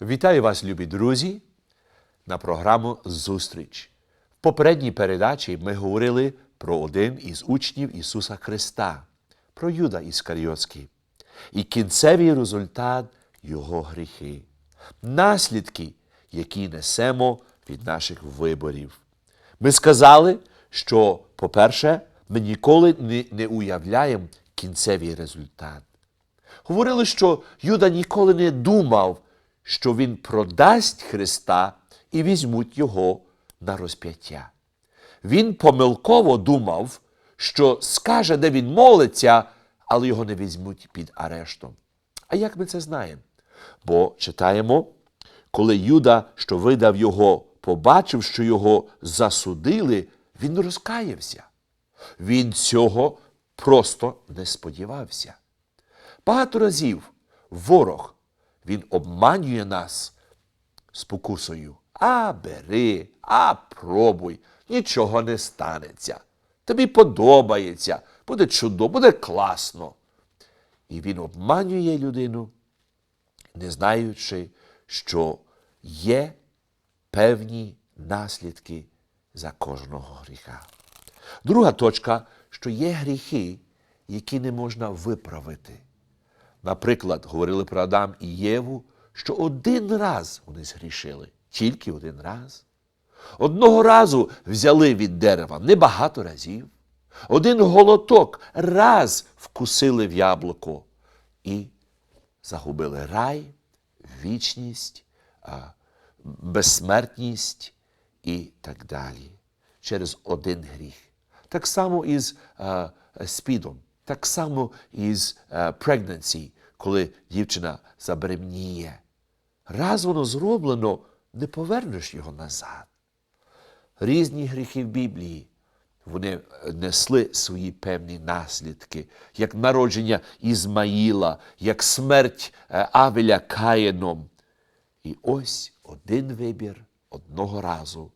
Вітаю вас, любі друзі, на програму Зустріч. В попередній передачі ми говорили про один із учнів Ісуса Христа, про Юда Іскаріотський, і кінцевий результат Його гріхи, наслідки, які несемо від наших виборів. Ми сказали, що, по-перше, ми ніколи не, не уявляємо кінцевий результат. Говорили, що Юда ніколи не думав, що він продасть Христа і візьмуть його на розп'яття. Він помилково думав, що скаже, де він молиться, але його не візьмуть під арештом. А як ми це знаємо? Бо читаємо, коли Юда, що видав його, побачив, що його засудили, він розкаявся. Він цього просто не сподівався. Багато разів ворог він обманює нас спокусою. А бери, а пробуй, нічого не станеться. Тобі подобається, буде чудово, буде класно. І він обманює людину, не знаючи, що є певні наслідки за кожного гріха. Друга точка, що є гріхи, які не можна виправити. Наприклад, говорили про Адам і Єву, що один раз вони згрішили, тільки один раз. Одного разу взяли від дерева небагато разів. Один голоток раз вкусили в яблуко і загубили рай, вічність, безсмертність і так далі. Через один гріх. Так само із спідом, так само із а, pregnancy, коли дівчина заберемніє. Раз воно зроблено, не повернеш його назад. Різні гріхи в Біблії. Вони несли свої певні наслідки, як народження Ізмаїла, як смерть е, Авеля Каїном. І ось один вибір одного разу,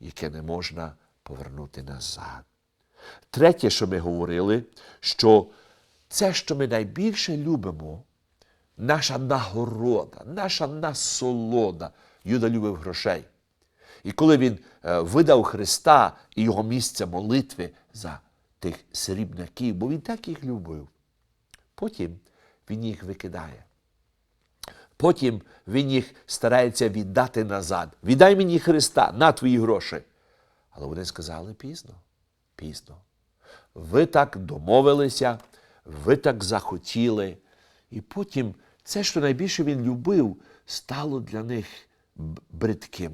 яке не можна повернути назад. Третє, що ми говорили, що це, що ми найбільше любимо, наша нагорода, наша насолода. Юда любив грошей. І коли він е, видав Христа і його місце молитви за тих срібняків, бо він так їх любив, потім він їх викидає. Потім він їх старається віддати назад. Віддай мені Христа на твої гроші. Але вони сказали пізно, пізно. Ви так домовилися, ви так захотіли. І потім це, що найбільше він любив, стало для них бридким.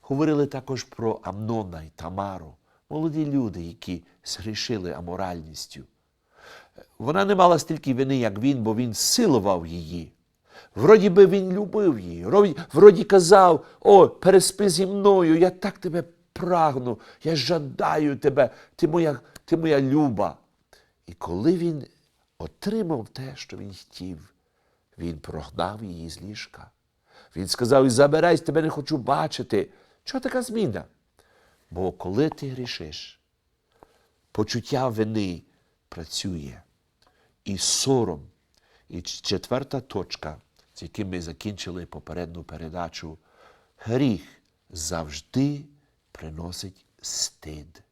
Говорили також про Амнона і Тамару, молоді люди, які згрішили аморальністю. Вона не мала стільки вини, як він, бо він силував її. Вроді би він любив її, вроді казав: О, переспи зі мною, я так тебе прагну, я жадаю тебе, ти моя, ти моя люба. І коли він отримав те, що він хотів, він прогнав її з ліжка. Він сказав: забирайся, тебе не хочу бачити. Чого така зміна? Бо коли ти грішиш, почуття вини працює. І сором. І четверта точка, з яким ми закінчили попередню передачу, гріх завжди приносить стид.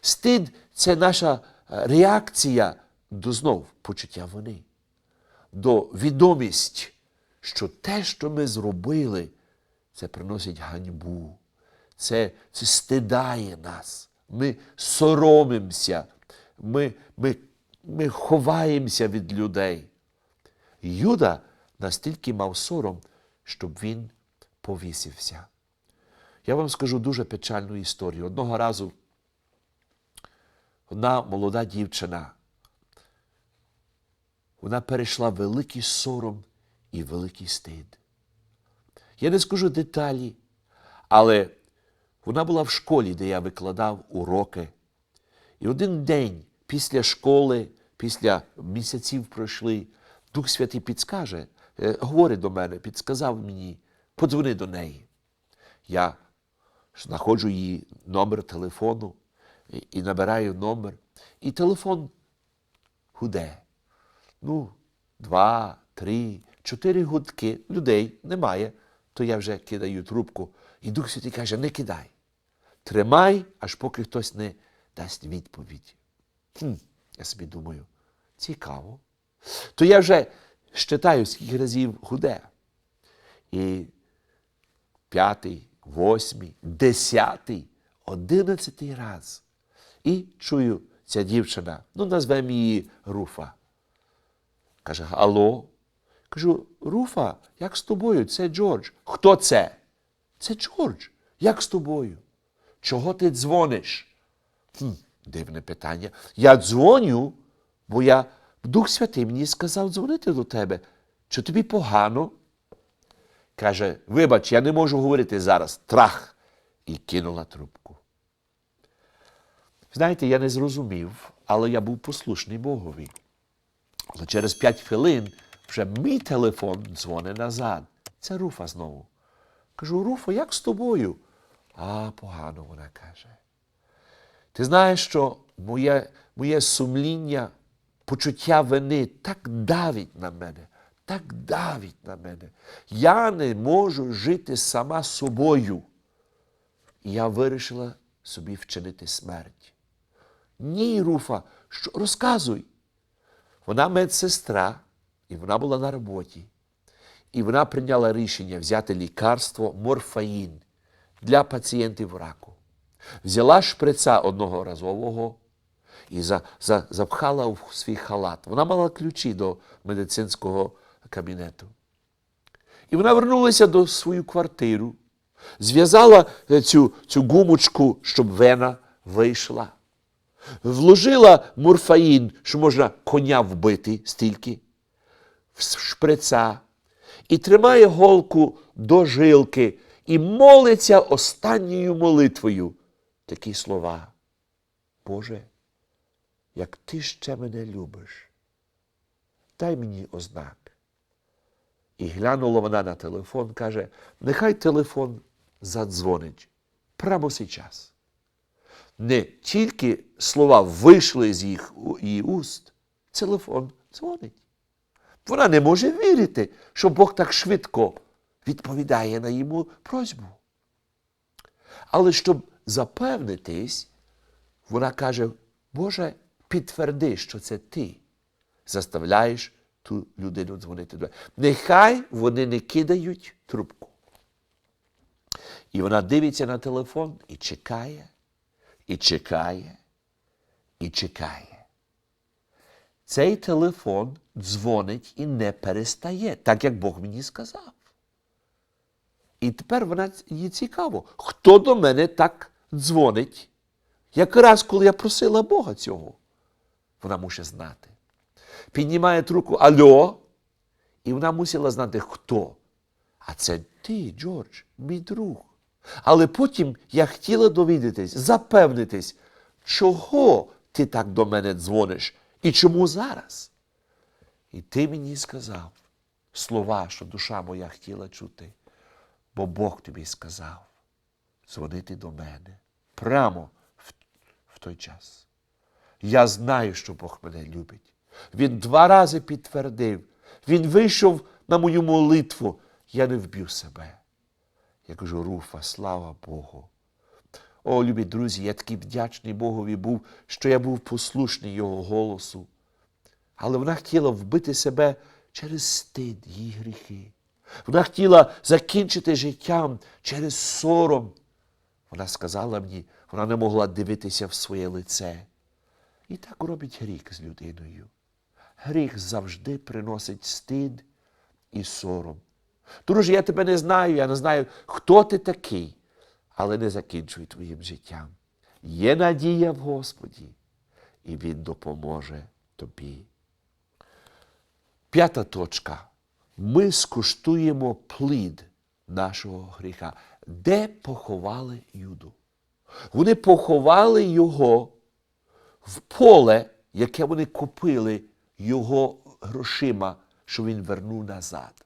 Стид це наша реакція до знов почуття вини, до відомість, що те, що ми зробили, це приносить ганьбу, це, це стидає нас. Ми соромимося, ми, ми, ми ховаємося від людей. Юда настільки мав сором, щоб він повісився. Я вам скажу дуже печальну історію. Одного разу одна молода дівчина, вона перейшла великий сором і великий стид. Я не скажу деталі, але вона була в школі, де я викладав уроки. І один день після школи, після місяців пройшли, Дух Святий підскаже, е, говорить до мене, підсказав мені, подзвони до неї. Я знаходжу її номер телефону і, набираю номер. І телефон гуде. Ну, два, три, чотири гудки, людей немає, то я вже кидаю трубку. І Дух Святий каже, не кидай. Тримай, аж поки хтось не дасть відповідь. Хм, я собі думаю, цікаво. То я вже щитаю, скільки разів гуде. І п'ятий, восьмий, десятий, одинадцятий раз. І чую, ця дівчина, ну назвемо її Руфа. Каже: Алло? Кажу, Руфа, як з тобою? Це Джордж. Хто це? Це Джордж. Як з тобою? Чого ти дзвониш? Хм, дивне питання. Я дзвоню, бо я Дух Святий мені сказав дзвонити до тебе. Чи тобі погано? Каже, вибач, я не можу говорити зараз. Трах. І кинула трубку. Знаєте, я не зрозумів, але я був послушний Богові. Але через п'ять хвилин вже мій телефон дзвонить назад. Це Руфа знову. Кажу, Руфа, як з тобою? А, погано, вона каже. Ти знаєш, що моє, моє сумління, почуття вини так давить на мене, так давить на мене. Я не можу жити сама собою. І я вирішила собі вчинити смерть. Ні, Руфа, що розказуй. Вона медсестра, і вона була на роботі. І вона прийняла рішення взяти лікарство морфаїн для пацієнтів раку. Взяла шприца одноразового і за, за, запхала в свій халат. Вона мала ключі до медицинського кабінету. І вона вернулася до свою квартиру, зв'язала е, цю, цю гумочку, щоб вена вийшла. Вложила морфаїн, що можна коня вбити стільки, в шприца, і тримає голку до жилки і молиться останньою молитвою. Такі слова. Боже, як ти ще мене любиш, дай мені ознак. І глянула вона на телефон, каже, нехай телефон задзвонить прямо зараз. Не тільки слова вийшли з їх, її уст, телефон дзвонить. Вона не може вірити, що Бог так швидко відповідає на йому просьбу. Але щоб запевнитись, вона каже, Боже, підтверди, що це ти заставляєш ту людину дзвонити до. Нехай вони не кидають трубку. І вона дивиться на телефон і чекає, і чекає, і чекає. Цей телефон дзвонить і не перестає, так як Бог мені сказав. І тепер вона їй цікаво, хто до мене так дзвонить, якраз коли я просила Бога цього. Вона мусить знати. Піднімає трубку Альо, і вона мусила знати, хто. А це ти, Джордж, мій друг. Але потім я хотіла довідатись, запевнитись, чого ти так до мене дзвониш і чому зараз. І ти мені сказав слова, що душа моя хотіла чути, бо Бог тобі сказав дзвонити до мене прямо в, в той час. Я знаю, що Бог мене любить. Він два рази підтвердив, він вийшов на мою молитву, я не вб'ю себе. Я кажу, Руфа, слава Богу. О, любі друзі, я такий вдячний Богові був, що я був послушний Його голосу. Але вона хотіла вбити себе через стид її гріхи. Вона хотіла закінчити життям через сором. Вона сказала мені, вона не могла дивитися в своє лице. І так робить гріх з людиною. Гріх завжди приносить стид і сором. Друже, я тебе не знаю, я не знаю, хто ти такий, але не закінчуй твоїм життям. Є надія в Господі, і Він допоможе тобі. П'ята точка. Ми скуштуємо плід нашого гріха. Де поховали Юду? Вони поховали його в поле, яке вони купили його грошима, що він вернув назад.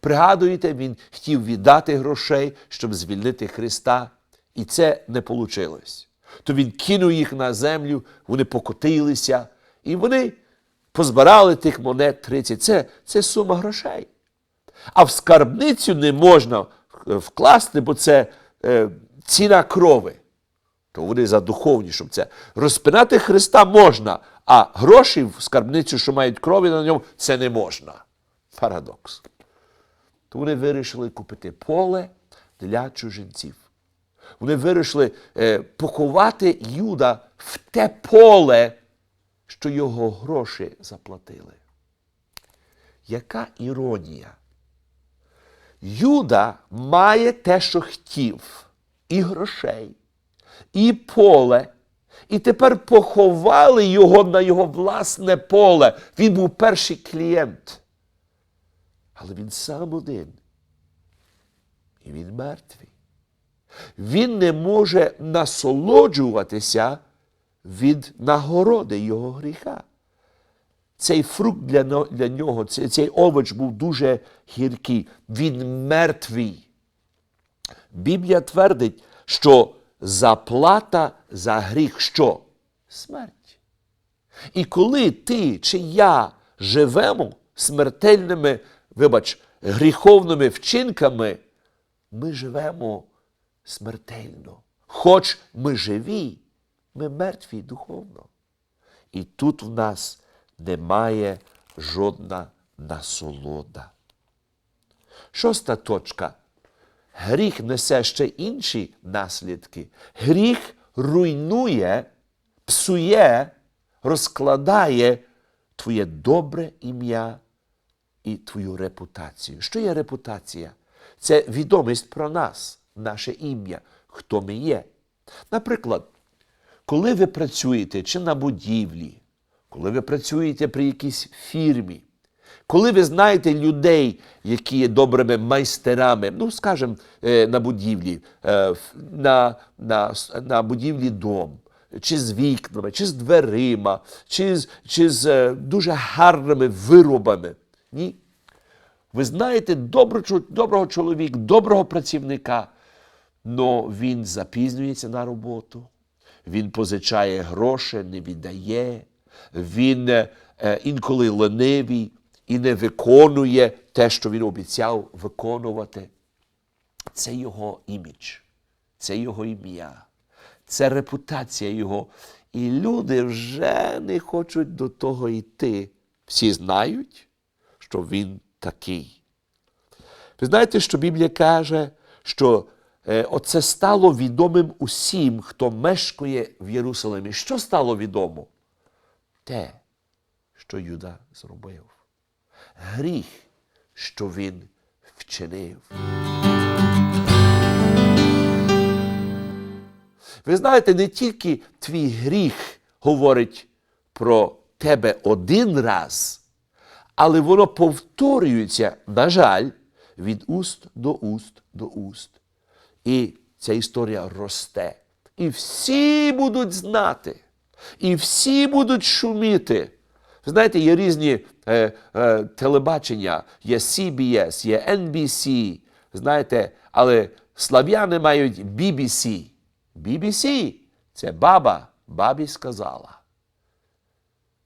Пригадуєте, він хотів віддати грошей, щоб звільнити Христа, і це не вийшло. То він кинув їх на землю, вони покотилися, і вони позбирали тих монет 30. Це, це сума грошей. А в скарбницю не можна вкласти, бо це е, ціна крови. То вони за духовні, щоб це. Розпинати Христа можна, а гроші в скарбницю, що мають крові на ньому, це не можна. Парадокс. То вони вирішили купити поле для чужинців. Вони вирішили е, поховати Юда в те поле, що його гроші заплатили. Яка іронія? Юда має те, що хотів, і грошей, і поле, і тепер поховали його на його власне поле. Він був перший клієнт. Але він сам один. І він мертвий. Він не може насолоджуватися від нагороди його гріха. Цей фрукт для, для нього, цей, цей овоч був дуже гіркий. Він мертвий. Біблія твердить, що заплата за гріх що? Смерть. І коли ти чи я живемо смертельними, вибач, гріховними вчинками, ми живемо смертельно. Хоч ми живі, ми мертві духовно. І тут в нас немає жодна насолода. Шоста точка. Гріх несе ще інші наслідки. Гріх руйнує, псує, розкладає твоє добре ім'я і твою репутацію. Що є репутація? Це відомість про нас, наше ім'я, хто ми є. Наприклад, коли ви працюєте чи на будівлі, коли ви працюєте при якійсь фірмі, коли ви знаєте людей, які є добрими майстерами, ну, скажімо, е, на будівлі, е, на, на, на будівлі дом, чи з вікнами, чи з дверима, чи з, чи з е, дуже гарними виробами. Ні. Ви знаєте доброго, чоловіка, доброго працівника, але він запізнюється на роботу, він позичає гроші, не віддає, він е, е, інколи ленивий і не виконує те, що він обіцяв виконувати. Це його імідж, це його ім'я, це репутація його. І люди вже не хочуть до того йти. Всі знають, що він такий. Ви знаєте, що Біблія каже, що е, оце стало відомим усім, хто мешкає в Єрусалимі. Що стало відомо? Те, що Юда зробив. Гріх, що він вчинив. Ви знаєте, не тільки твій гріх говорить про тебе один раз, але воно повторюється, на жаль, від уст до уст до уст. І ця історія росте. І всі будуть знати, і всі будуть шуміти. Знаєте, є різні е, е, телебачення, є CBS, є NBC, знаєте, але слав'яни мають BBC. BBC – це баба, бабі сказала.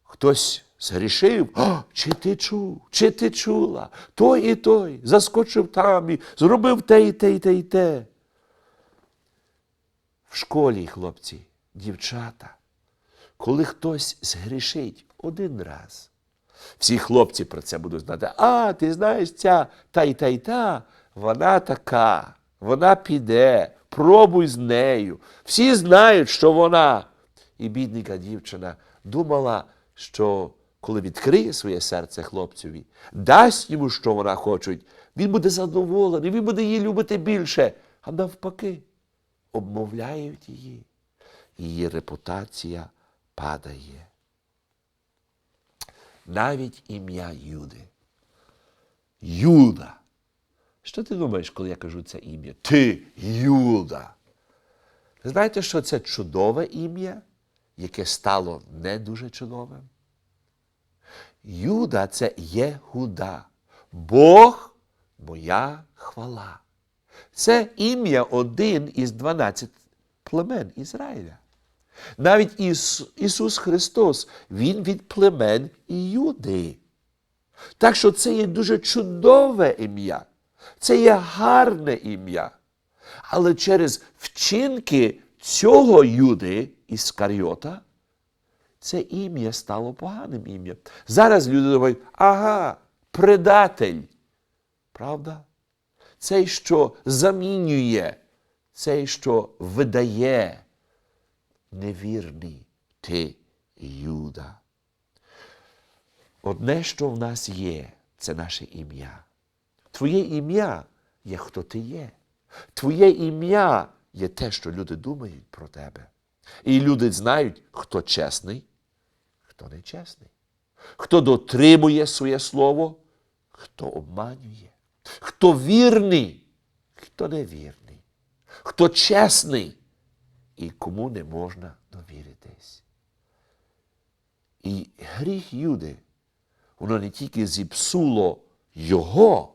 Хтось згрішив, чи ти чув, чи ти чула, той і той, заскочив там і зробив те і те і те і те. В школі, хлопці, дівчата, коли хтось згрішить один раз, всі хлопці про це будуть знати. А, ти знаєш, ця та й та й та, вона така, вона піде, пробуй з нею. Всі знають, що вона. І бідненька дівчина думала, що коли відкриє своє серце хлопцеві, дасть йому, що вона хоче, він буде задоволений, він буде її любити більше. А навпаки, обмовляють її. Її репутація падає. Навіть ім'я Юди. Юда. Що ти думаєш, коли я кажу це ім'я? Ти Юда. Знаєте, що це чудове ім'я, яке стало не дуже чудовим? Юда це Єгуда. Бог моя хвала. Це ім'я один із 12 племен Ізраїля. Навіть Іс, Ісус Христос, Він від племен Юди. Так що це є дуже чудове ім'я, це є гарне ім'я. Але через вчинки цього Юди Іскаріота це ім'я стало поганим ім'ям. Зараз люди думають, ага, предатель. Правда? Цей, що замінює, цей, що видає, невірний ти Юда. Одне, що в нас є, це наше ім'я. Твоє ім'я є хто ти є. Твоє ім'я є те, що люди думають про тебе. І люди знають, хто чесний, хто нечесний, хто дотримує своє слово, хто обманює, хто вірний, хто невірний, хто чесний і кому не можна довіритись. І гріх Юди, воно не тільки зіпсуло його,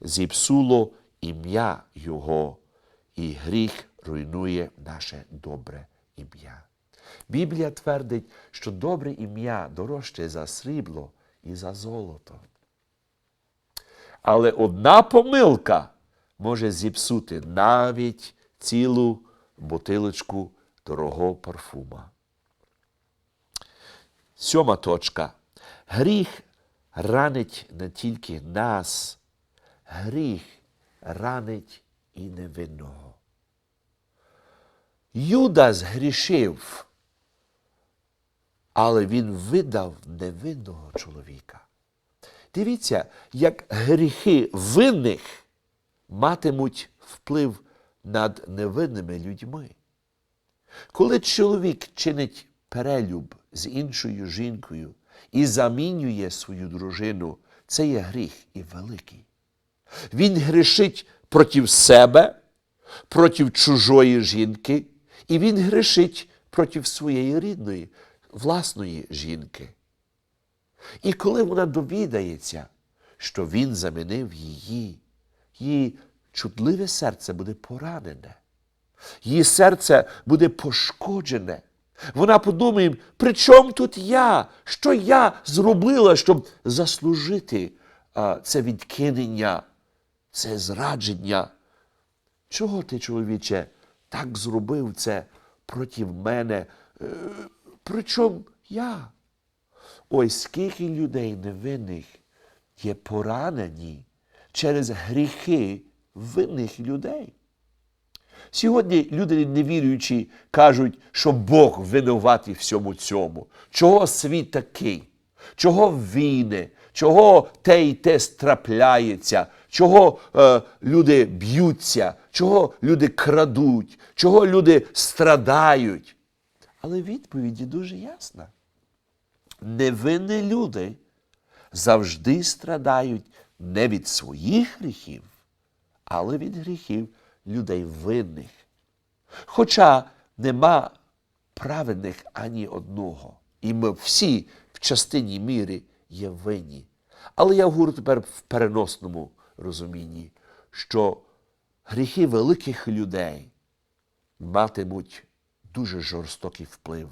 зіпсуло ім'я Його, і гріх руйнує наше добре ім'я. Біблія твердить, що добре ім'я дорожче за срібло і за золото. Але одна помилка може зіпсути навіть цілу бутилочку дорогого парфума. Сьома точка. Гріх ранить не тільки нас, гріх ранить і невинного. Юда згрішив, але він видав невинного чоловіка. Дивіться, як гріхи винних матимуть вплив над невинними людьми. Коли чоловік чинить перелюб з іншою жінкою і замінює свою дружину, це є гріх і великий. Він грішить проти себе, проти чужої жінки, і він грішить проти своєї рідної, власної жінки. І коли вона довідається, що він замінив її, її чутливе серце буде поранене, її серце буде пошкоджене. Вона подумає, при чому тут я? Що я зробила, щоб заслужити а, це відкинення, це зрадження? Чого ти, чоловіче, так зробив це проти мене? Е, при чому я? Ой, скільки людей невинних є поранені через гріхи винних людей. Сьогодні люди невіруючі кажуть, що Бог винуватий всьому цьому. Чого світ такий? Чого війни? Чого те і те страпляється? Чого е, люди б'ються? Чого люди крадуть? Чого люди страдають? Але відповіді дуже ясна. Невинні люди завжди страдають не від своїх гріхів, але від гріхів людей винних. Хоча нема праведних ані одного. І ми всі в частині міри є винні. Але я говорю тепер в переносному розумінні, що гріхи великих людей матимуть дуже жорстокий вплив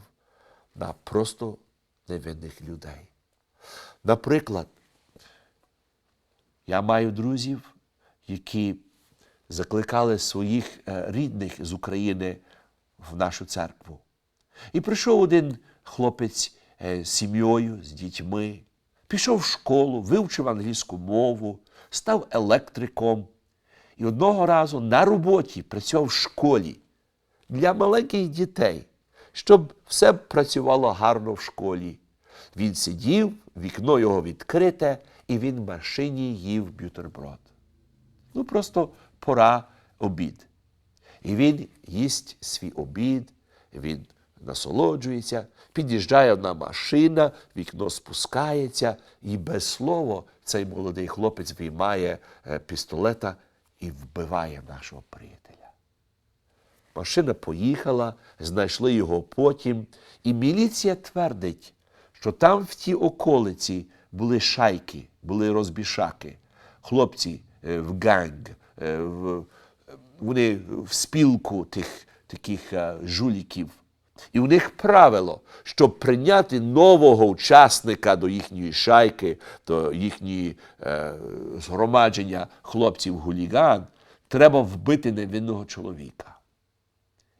на просто невинних людей. Наприклад, я маю друзів, які закликали своїх е, рідних з України в нашу церкву. І прийшов один хлопець е, з сім'єю, з дітьми, пішов в школу, вивчив англійську мову, став електриком. І одного разу на роботі працював в школі для маленьких дітей, щоб все працювало гарно в школі. Він сидів, вікно його відкрите, і він в машині їв бютерброд. Ну, просто пора обід. І він їсть свій обід, він насолоджується, під'їжджає одна машина, вікно спускається, і без слова цей молодий хлопець виймає е, пістолета і вбиває нашого приятеля. Машина поїхала, знайшли його потім, і міліція твердить, що там в тій околиці були шайки, були розбішаки, хлопці е, в ганг, е, в, вони в спілку тих таких е, жуліків. І у них правило, щоб прийняти нового учасника до їхньої шайки, до їхньої е, згромадження хлопців гуліган, треба вбити невинного чоловіка.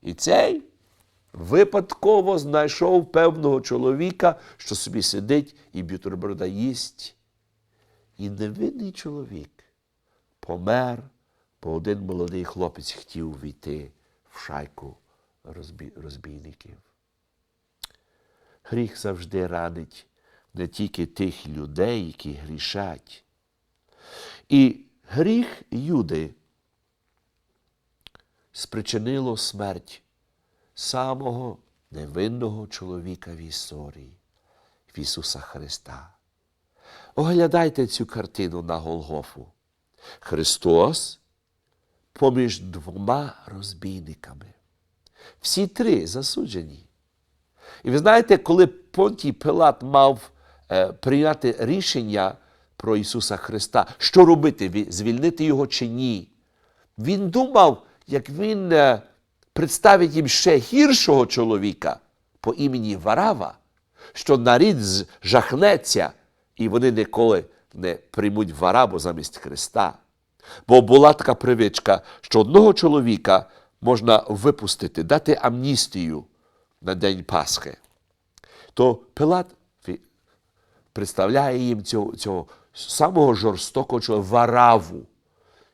І цей випадково знайшов певного чоловіка, що собі сидить і бютерброда їсть. І невинний чоловік помер, бо один молодий хлопець хотів війти в шайку розбій, розбійників. Гріх завжди ранить не тільки тих людей, які грішать. І гріх Юди спричинило смерть самого невинного чоловіка в історії, в Ісуса Христа. Оглядайте цю картину на Голгофу. Христос поміж двома розбійниками. Всі три засуджені. І ви знаєте, коли Понтій Пилат мав е, прийняти рішення про Ісуса Христа, що робити, звільнити Його чи ні, він думав, як він е, представить їм ще гіршого чоловіка по імені Варава, що нарід жахнеться, і вони ніколи не приймуть Варабу замість Христа. Бо була така привичка, що одного чоловіка можна випустити, дати амністію на День Пасхи. То Пилат представляє їм цього, цього самого жорстокого чоловіка Вараву.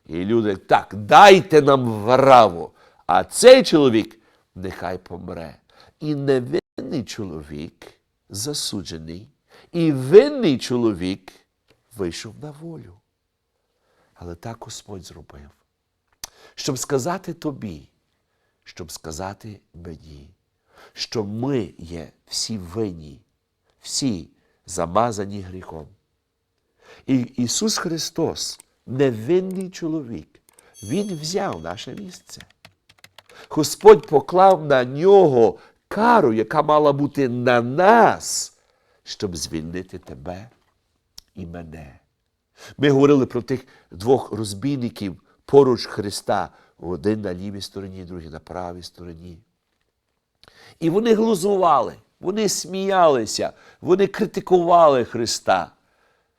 І люди так, дайте нам Вараву, а цей чоловік нехай помре. І невинний чоловік засуджений, і винний чоловік вийшов на волю. Але так Господь зробив. Щоб сказати тобі, щоб сказати мені, що ми є всі винні, всі замазані гріхом. І Ісус Христос, невинний чоловік, Він взяв наше місце. Господь поклав на нього кару, яка мала бути на нас, щоб звільнити тебе і мене. Ми говорили про тих двох розбійників поруч Христа, один на лівій стороні, другий на правій стороні. І вони глузували, вони сміялися, вони критикували Христа.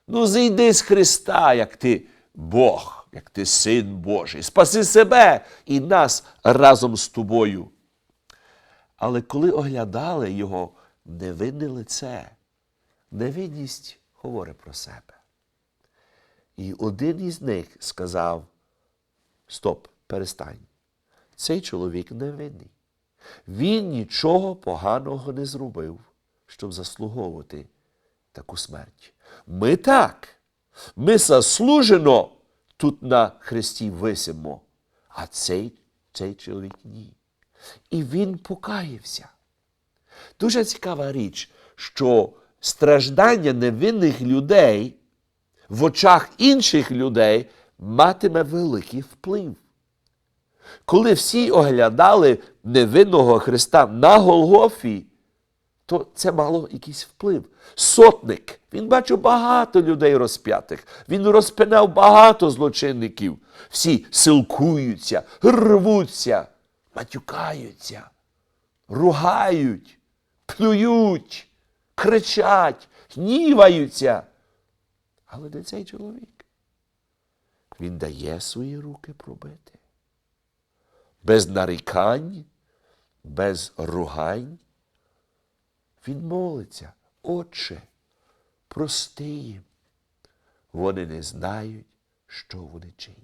Ну, зійди з Христа, як ти Бог, як ти син Божий. Спаси себе і нас разом з тобою. Але коли оглядали його невинне лице, невинність говорить про себе. І один із них сказав: Стоп, перестань. Цей чоловік невинний. Він нічого поганого не зробив, щоб заслуговувати таку смерть. Ми так. Ми заслужено тут на хресті висимо, а цей, цей чоловік ні. І він покаявся. Дуже цікава річ, що страждання невинних людей в очах інших людей матиме великий вплив. Коли всі оглядали невинного Христа на Голгофі, то це мало якийсь вплив. Сотник, він бачив багато людей розп'ятих, він розпинав багато злочинників. Всі силкуються, рвуться, матюкаються, ругають, плюють, кричать, гніваються. Але не цей чоловік. Він дає свої руки пробити. Без нарікань, без ругань. Він молиться, Отче, прости їм. Вони не знають, що вони чинять.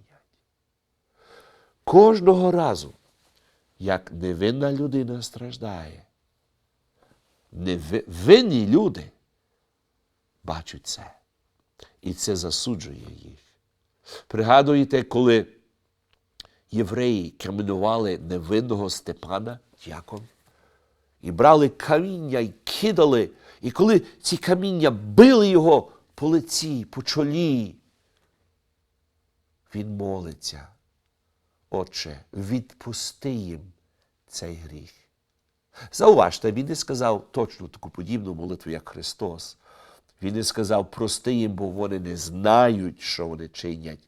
Кожного разу, як невинна людина страждає, невинні люди бачать це. І це засуджує їх. Пригадуєте, коли євреї каменували невинного Степана, Яков, і брали каміння і кидали, і коли ці каміння били його по лиці, по чолі, він молиться. Отче, відпусти їм цей гріх. Зауважте, він не сказав точно таку подібну молитву, як Христос. Він не сказав, прости їм, бо вони не знають, що вони чинять.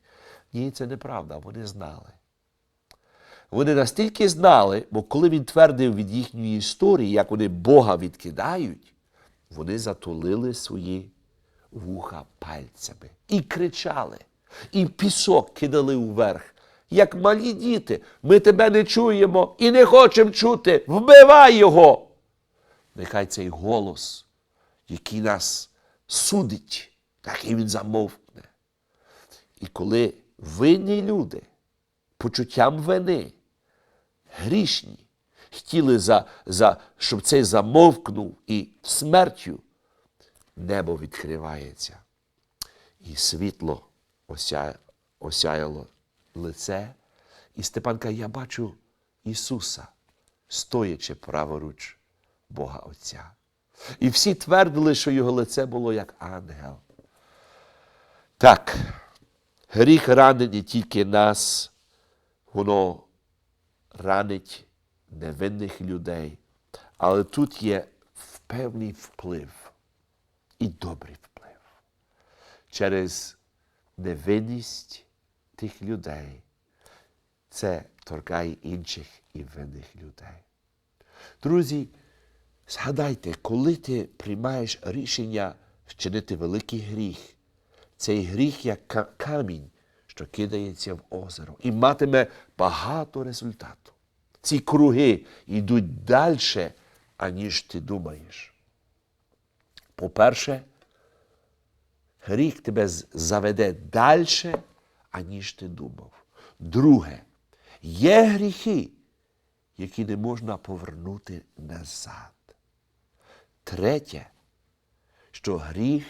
Ні, це неправда, вони знали. Вони настільки знали, бо коли він твердив від їхньої історії, як вони Бога відкидають, вони затулили свої вуха пальцями і кричали, і пісок кидали уверх. Як малі діти, ми тебе не чуємо і не хочемо чути. Вбивай його! Нехай цей голос, який нас судить, так і він замовкне. І коли винні люди почуттям вини, грішні, хотіли, за, за, щоб цей замовкнув і смертю, небо відкривається. І світло ося, осяяло лице. І Степан каже, я бачу Ісуса, стоячи праворуч Бога Отця. І всі твердили, що його лице було як ангел. Так, гріх ранить не тільки нас, воно ранить невинних людей. Але тут є певний вплив і добрий вплив. Через невинність тих людей це торкає інших і винних людей. Друзі, згадайте, коли ти приймаєш рішення вчинити великий гріх, цей гріх як камінь, що кидається в озеро, і матиме багато результату. Ці круги йдуть далі, аніж ти думаєш. По-перше, гріх тебе заведе далі, аніж ти думав. Друге, є гріхи, які не можна повернути назад. Третє, що гріх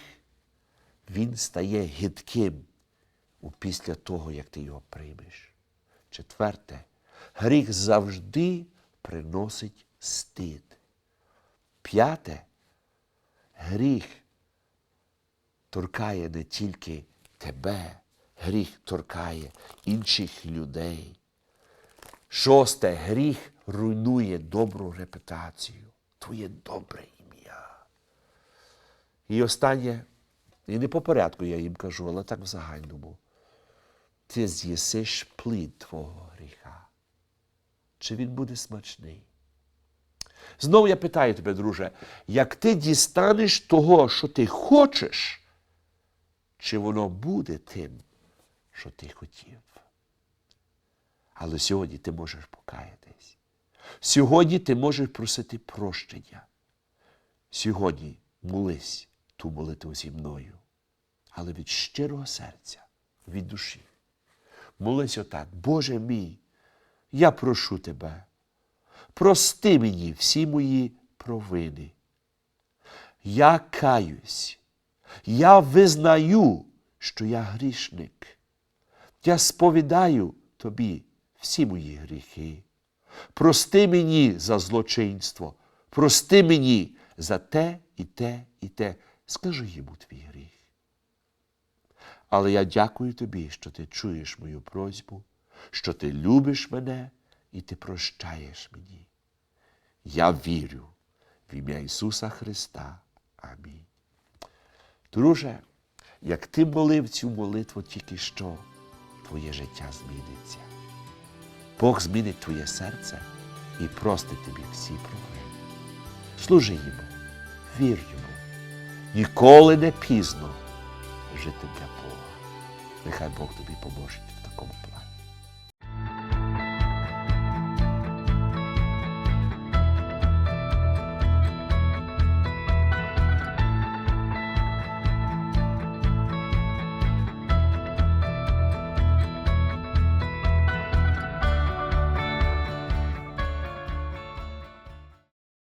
він стає гидким після того, як ти його приймеш. Четверте, гріх завжди приносить стид. П'яте, гріх торкає не тільки тебе, гріх торкає інших людей. Шосте, гріх руйнує добру репутацію, твоє добре ім'я. І останнє, і не по порядку я їм кажу, але так в загальному. Ти з'їсиш плід твого гріха. Чи він буде смачний? Знову я питаю тебе, друже, як ти дістанеш того, що ти хочеш, чи воно буде тим, що ти хотів? Але сьогодні ти можеш покаятись. Сьогодні ти можеш просити прощення. Сьогодні молись ту молитву зі мною, але від щирого серця, від душі. Молись отак, Боже мій, я прошу тебе, прости мені всі мої провини. Я каюсь, я визнаю, що я грішник. Я сповідаю тобі всі мої гріхи. Прости мені за злочинство, прости мені за те і те і те. Скажи йому твій гріх. Але я дякую тобі, що ти чуєш мою просьбу, що ти любиш мене і ти прощаєш мені. Я вірю в ім'я Ісуса Христа. Амінь. Друже, як ти молив цю молитву тільки що, твоє життя зміниться. Бог змінить твоє серце і простить тобі всі проблеми. Служи йому, вір йому. Ніколи не пізно жити для Бога. Нехай Бог тобі поможе в такому.